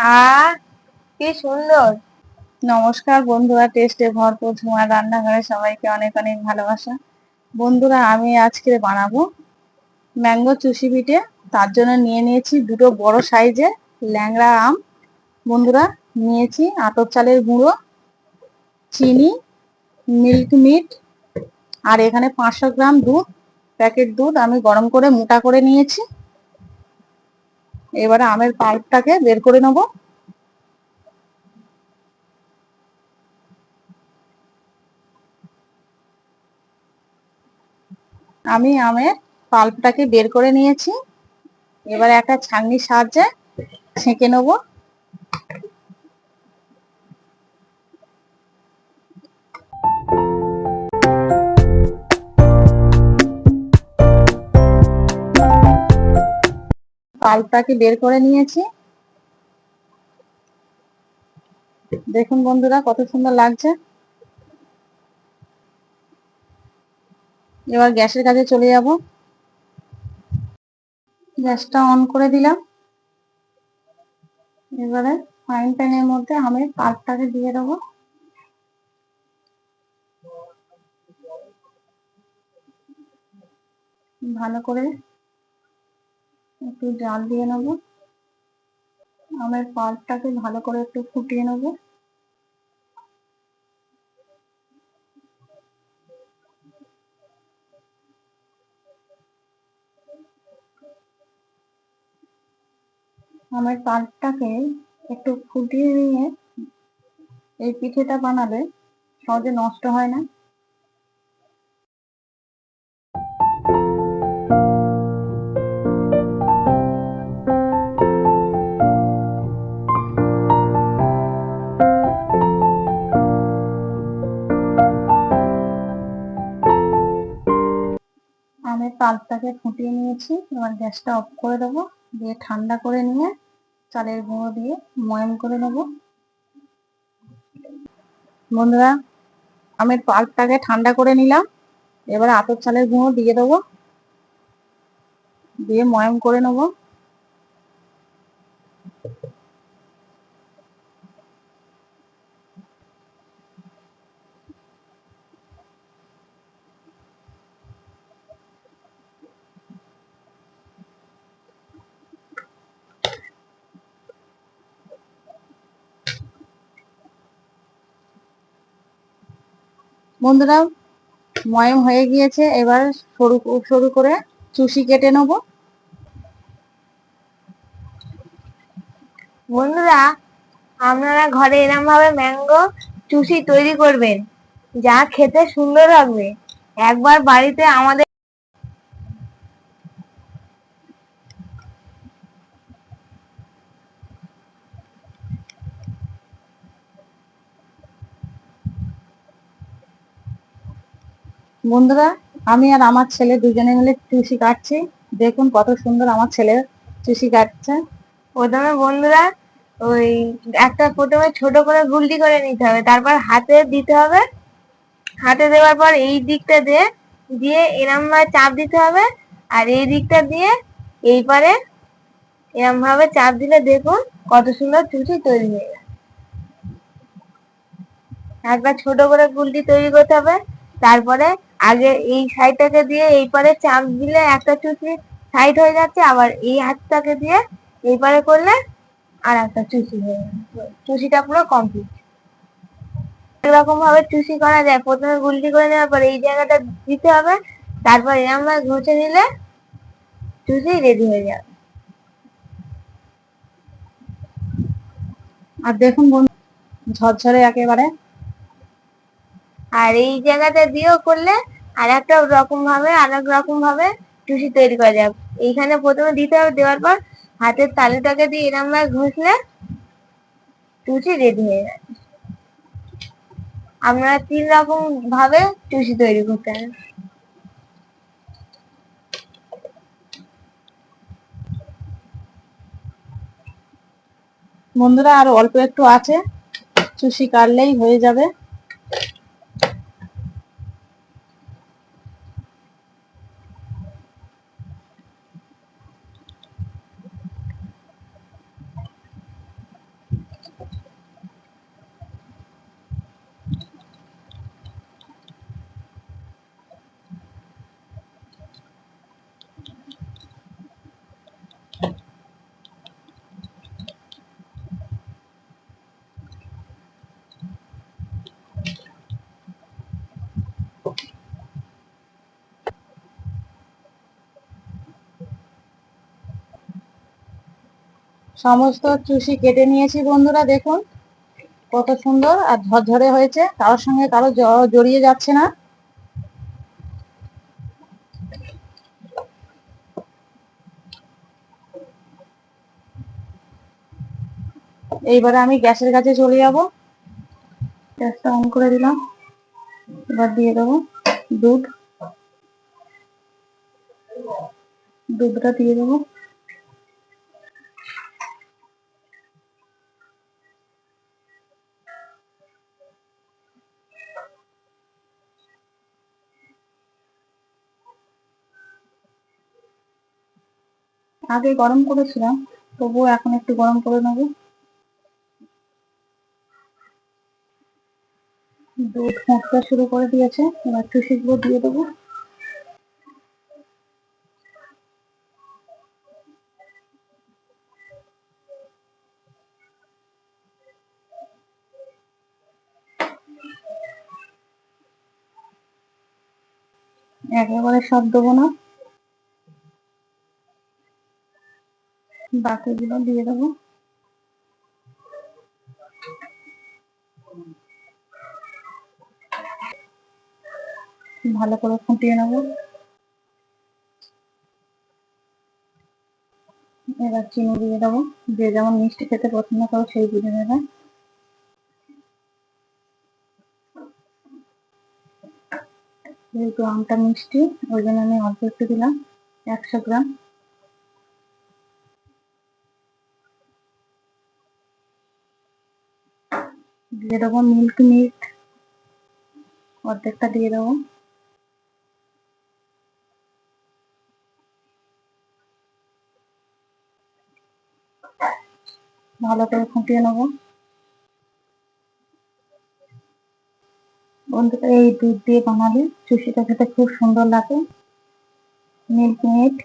আ, কি সুন্দর। নমস্কার বন্ধুরা, টেস্টে ভরপুর ধোঁয়া রান্নাঘরে সবাইকে অনেক অনেক ভালোবাসা। বন্ধুরা, আমি আজকে বানাবো ম্যাঙ্গো চুষি পিঠে। তার জন্য নিয়ে নিয়েছি দুটো বড় সাইজের ল্যাংড়া আম। বন্ধুরা, নিয়েছি আতর চালের গুঁড়ো, চিনি, মিল্ক মিট, আর এখানে পাঁচশো গ্রাম দুধ, প্যাকেট দুধ আমি গরম করে মোটা করে নিয়েছি। এবারে আমের পাল্পটাকে বের করে নেব। আমি আমের পাল্পটাকে বের করে নিয়েছি। এবারে একটা ছাঁকনির সাহায্যে ছেঁকে নেব। পাল্পটাকে বের করে নিয়েছি। দেখুন বন্ধুরা, কত সুন্দর লাগছে। এবার গ্যাসের কাছে চলে যাব। গ্যাসটা অন করে দিলাম। এবারে ফ্রাইং প্যানের মধ্যে আমি পাল্পটাকে দিয়ে দেবো। ভালো করে একটু জাল দিয়ে নেব। আমের পাল্পটাকে ভালো করে একটু ফুটিয়ে নেব। আমের পাল্পটাকে একটু ফুটিয়ে নিয়ে এই পিঠেটা বানালে সহজে নষ্ট হয় না। পাল্পটাকে ফুটিয়ে নিয়েছি, এবার গ্যাসটা অফ করে দেবো, দিয়ে ঠান্ডা করে নিয়ে চালের গুঁড়ো দিয়ে ময়াম করে নেব। বন্ধুরা আমি পাল্পটাকে ঠান্ডা করে নিলাম, এবার আতর চালের গুঁড়ো দিয়ে দেবো, দিয়ে ময়াম করে নেব। বন্ধুরা, ময়ম হয়ে গিয়েছে, এবার সরু সরু করে চুষি কেটে নেব। বন্ধুরা, আপনারা ঘরে এরম ভাবে ম্যাঙ্গো চুষি তৈরি করবেন, যা খেতে সুন্দর লাগবে। একবার বাড়িতে আমাদের বন্ধুরা, আমি আর আমার ছেলে দুজনে মিলে চুষি কাটছি। দেখুন কত সুন্দর আমার ছেলে চুষি কাটছে। প্রথমে বন্ধুরা, ওই একটা প্রথমে ছোট করে গুলটি করে নিতে হবে, তারপর হাতে দিতে হবে। হাতে দেওয়ার পর এই দিকটা দিয়ে দিয়ে এরম ভাবে চাপ দিতে হবে। আর এই দিকটা দিয়ে এই পারে এরম ভাবে চাপ দিলে দেখুন কত সুন্দর চুচি তৈরি হয়ে গেছে। একবার ছোট করে গুলটি তৈরি করতে হবে। তারপরে আগে এই সাইডটাকে দিয়ে এই পারে চাপ দিলে একটা চুচি সাইড হয়ে যাচ্ছে, আবার এই হাতটাকে দিয়ে এই পারে করলে আর একটা চুচি হয়ে চুচিটা পুরো কমপ্লিট এরকম ভাবে চুষি করা যায়। প্রথমে গুলটি করে নেওয়ার পর এই জায়গাটা দিতে হবে, তারপর এরকম ভাবে ঘষে নিলে চুষি রেডি হয়ে যাবে। আর দেখুন বন্ধু, ঝরঝরে একেবারে আর এই জায়গাটা দিয়েও করলে আর একটা রকম ভাবে আর এক রকম ভাবে টুসি তৈরি করা যাবে এইখানে প্রথমে দিতে হবে, দেওয়ার পর হাতের তালুটাকে দিয়ে এরম ভাবে ঘষলে টুসি রেডি হয়ে যাবে আপনারা তিন রকম ভাবে টুসি তৈরি করতে পারেন বন্ধুরা, আর অল্প একটু আছে। চুষি কাটলেই হয়ে যাবে। সমস্ত চুষি কেটে নিয়েছি বন্ধুরা, দেখুন। কত সুন্দর আর ঝরঝরে হয়েছে, কারোর সঙ্গে কারও জড়িয়ে যাচ্ছে না। এইবারে আমি গ্যাসের কাছে চলে যাব। গ্যাসটা অন করে দিলাম। এবার দিয়ে দেবো দুধ। দুধটা দিয়ে দেবো। আগে গরম করেছিলাম, তবুও এখন একটু গরম করে নেব। দুধ ফুটতে শুরু করে দিয়েছে, এবার চুষিগুলো দিয়ে দেবো। একেবারে সব দেবো না। বাকিগুলো দিয়ে দেবো। ভালো করে ফুটিয়ে নেব। এবার চিনি দিয়ে দেবো। যে যেমন মিষ্টি খেতে পছন্দ করো সেই বুঝে নেবে যেহেতু আমটা মিষ্টি, ওই জন্য আমি অল্প একটু দিলাম, একশো গ্রাম। দিয়ে দেবো মিল্ক মিট। অর্ধেকটা দিয়ে দেবো। ভালো করে ফুটিয়ে নেব। বন্ধুরা, এই দুধ দিয়ে বানালে চুষিটা খেতে খুব সুন্দর লাগে। Milk meet.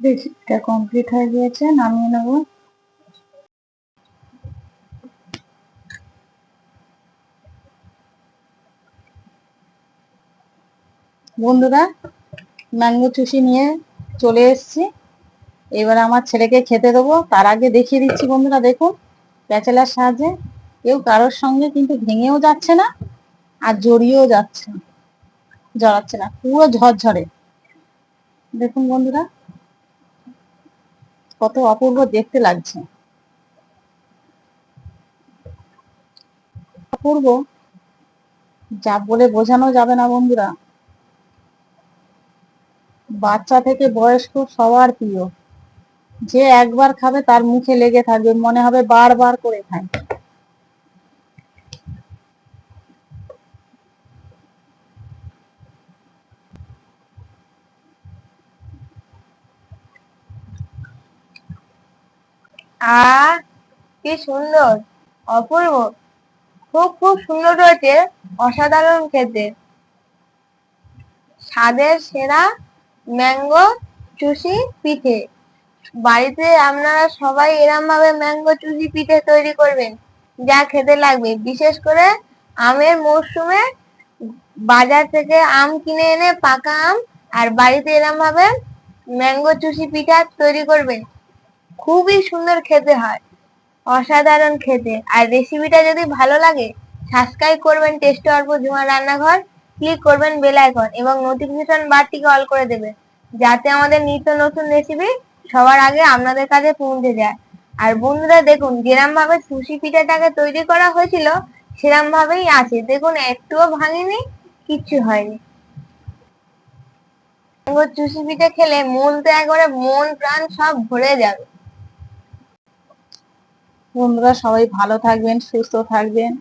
রেসিপিটা কমপ্লিট হয়ে গিয়েছে, নামিয়ে নেব। বন্ধুরা ম্যাঙ্গো চুষি নিয়ে চলে এসেছি। এবার আমার ছেলেকে খেতে দেবো। তার আগে দেখিয়ে দিচ্ছি বন্ধুরা, দেখুন, প্যাচেলার সাহায্যে। কেউ কারোর সঙ্গে কিন্তু ভেঙেও যাচ্ছে না আর জড়িয়েও যাচ্ছে না, জড়াচ্ছে না, পুরো ঝরঝরে। দেখুন বন্ধুরা কত অপূর্ব দেখতে লাগছে। অপূর্ব যা বলে বোঝানো যাবে না, বন্ধুরা। বাচ্চা থেকে বয়স্ক সবার প্রিয়। যে একবার খাবে তার মুখে লেগে থাকবে, মনে হবে বারবার করে খায়। আহ কি সুন্দর। অপূর্ব। খুব খুব সুন্দর হয়েছে অসাধারণ খেতে। স্বাদের সেরা ম্যাঙ্গো চুষি পিঠে। বাড়িতে আপনারা সবাই এরম ভাবে ম্যাঙ্গো চুষি পিঠে তৈরি করবেন, যা খেতে লাগবে। বিশেষ করে আমের মরশুমে বাজার থেকে আম কিনে এনে পাকা আম আর বাড়িতে এরম ভাবে ম্যাঙ্গো চুষি পিঠা তৈরি করবেন। খুবই সুন্দর খেতে হয়। অসাধারণ খেতে। আর রেসিপিটা যদি ভালো লাগে সাবস্ক্রাইব করবেন টেস্ট অল্প জুমার রান্নাঘর ক্লিক করবেন বেল আইকন এবং নোটিফিকেশন বারটিকে অল করে দেবেন, যাতে আমাদের নিত্য নতুন রেসিপি সবার আগে আপনাদের কাছে পৌঁছে যায়। আর বন্ধুরা, দেখুন যেরম ভাবে সুশি পিঠাটাকে তৈরি করা হয়েছিল সেরম ভাবেই আছে। দেখুন, একটুও ভাঙেনি, কিচ্ছু হয়নি। চুষি পিঠে খেলে মন তো একবারে মন প্রাণ সব ভরে যাবে। বন্ধুরা সবাই ভালো থাকবেন সুস্থ থাকবেন।